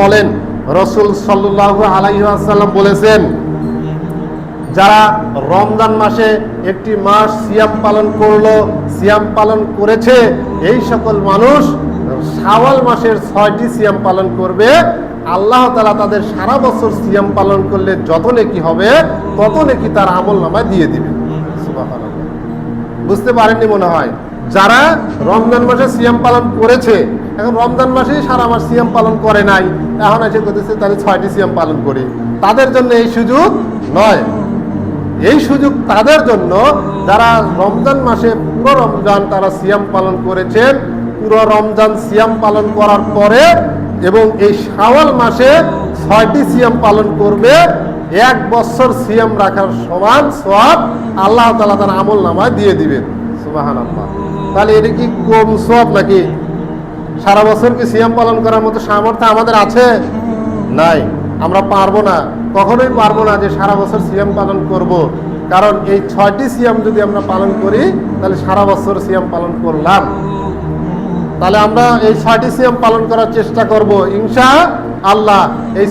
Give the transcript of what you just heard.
বলেন, রসুল সাল্লাহ বলেছেন, যারা রমজান মাসে একটি মাস সিয়াম পালন করল, সিয়াম পালন করেছে, এই সকল মানুষ শাওয়াল মাসের ছয়টি সিয়াম পালন করবে। আল্লাহ তালা তাদের সারা বছর সিয়াম পালন করলে যত নেকি হবে, তত নেকি তার আমল নামায় দিয়ে দিবে। বুঝতে পারেননি মনে হয়? যারা রমজান মাসে সিয়াম পালন করেছে এখন রমজান মাসেই সারা মাস সিয়াম পালন করে নাই। এখন এসে করতেছে তাহলে ছয়টি সিয়াম পালন করি। তাদের জন্য এই সুযোগ নয়। এই সুযোগ তাদের জন্য যারা রমজান মাসে পুরো রমজান তারা সিয়াম পালন করেছেন, পুরো রমজান সিয়াম পালন করার পরে এবং এই শাওয়াল মাসে ছয়টি সিয়াম পালন করবে, এক বছর সিয়াম রাখার সমান সব আল্লাহ তালা তার আমল নামায় দিয়ে দিবেন। আল্লাহ তাহলে এটা কি কম সব নাকি? সারা বছর কি সিয়াম পালন করার মতো সামর্থ্য আমাদের আছে? নাই। আমরা পারব না। কখনোই পারব না যে সারা বছর সিয়াম পালন করব। কারণ এই ছয়টি সিয়াম যদি আমরা পালন করি, তাহলে সারা বছর সিয়াম পালন করলাম। তাহলে আমরা এই ছয়টি সিয়াম পালন করার চেষ্টা করব। ইনশা আল্লাহ, এই